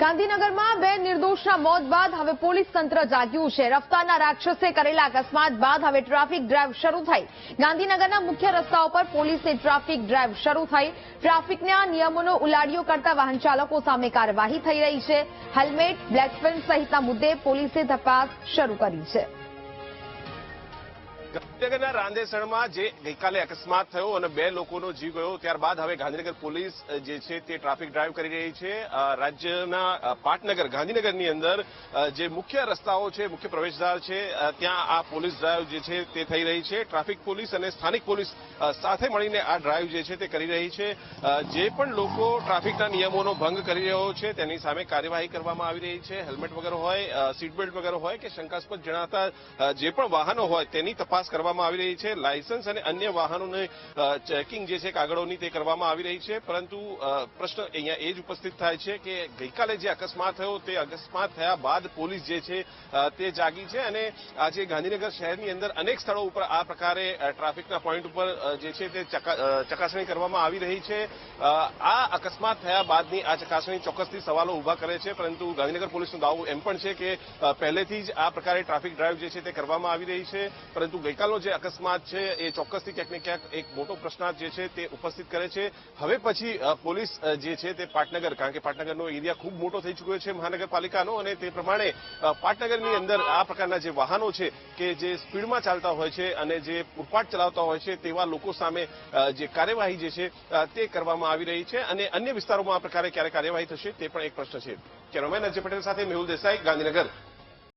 ગાંધીનગરમાં બે નિર્દોષના મોત બાદ હવે પોલીસ તંત્ર જાગ્યું છે. રફતારના રાક્ષસે કરેલા અકસ્માત બાદ હવે ટ્રાફિક ડ્રાઈવ શરૂ થઈ. ગાંધીનગરના મુખ્ય રસ્તાઓ પર પોલીસે ટ્રાફિક ડ્રાઈવ શરૂ થઈ. ટ્રાફિકના નિયમોનો ઉલાડીઓ કરતા વાહન ચાલકો સામે કાર્યવાહી થઈ રહી છે. હેલ્મેટ, બ્લેક ફિલ્મ સહિતના મુદ્દે પોલીસે તપાસ શરૂ કરી છે. ગાંધીનગરના રાંદેસણમાં જે ગઈકાલે અકસ્માત થયો અને બે લોકોનો જીવ ગયો, ત્યારબાદ હવે ગાંધીનગર પોલીસ જે છે તે ટ્રાફિક ડ્રાઈવ કરી રહી છે. રાજ્યના પાટનગર, ગાંધીનગરની અંદર જે મુખ્ય રસ્તાઓ છે, મુખ્ય પ્રવેશદ્વાર છે ત્યાં આ પોલીસ ડ્રાઈવ જે છે તે થઈ રહી છે. ટ્રાફિક પોલીસ અને સ્થાનિક પોલીસ સાથે મળીને આ ડ્રાઈવ જે છે તે કરી રહી છે. જે પણ લોકો ટ્રાફિકના નિયમોનો ભંગ કરી રહ્યો છે તેની સામે કાર્યવાહી કરવામાં આવી રહી છે. હેલ્મેટ વગર હોય સીટબેલ્ટ સીટ બેલ્ટ વગર હોય કે શંકાસ્પદ જણાતા જે પણ વાહનો હોય તેની તપાસ કરવામાં આવી રહી છે. લાયસન્સ અને અન્ય વાહનોને ચેકિંગ જે છે કાગળોની તે કરવામાં આવી રહી છે. પરંતુ પ્રશ્ન અહીંયા એ જ ઉપસ્થિત થાય છે કે ગઈકાલે જે અકસ્માત થયો તે અકસ્માત થયા બાદ પોલીસ જે છે તે જાગી છે અને આજે ગાંધીનગર શહેરની અંદર અનેક સ્થળો ઉપર આ પ્રકારે ટ્રાફિકના પોઈન્ટ ઉપર જે છે તે ચકાસણી કરવામાં આવી રહી છે. આ અકસ્માત થયા બાદની આ ચકાસણી ચોક્કસથી સવાલો ઊભા કરે છે. પરંતુ ગાંધીનગર પોલીસનો દાવો એમ પણ છે કે પહેલેથી જ આ પ્રકારે ટ્રાફિક ડ્રાઈવ જે છે તે કરવામાં આવી રહી છે. પરંતુ ગઈકાલનો જે અકસ્માત છે, એ ચોક્કસથી ક્યાંક ને ક્યાંક એક મોટો પ્રશ્નાર્થ જે છે તે ઉપસ્થિત કરે છે. હવે પછી પોલીસ જે છે તે પાટનગર, કારણ કે પાટનગરનો એરિયા ખૂબ મોટો થઈ ચૂક્યો છે, મહાનગરપાલિકાનો, અને તે પ્રમાણે પાટનગરની અંદર આ પ્રકારના જે વાહનો છે કે જે સ્પીડમાં ચાલતા હોય છે અને જે પૂરપાટ ચલાવતા હોય છે તેવા લોકો સામે જે કાર્યવાહી જે છે તે કરવામાં આવી રહી છે અને અન્ય વિસ્તારોમાં આ પ્રકારે ક્યારે કાર્યવાહી થશે તે પણ એક પ્રશ્ન છે. કેમેરામેન અજય પટેલ સાથે મેહુલ દેસાઈ, ગાંધીનગર.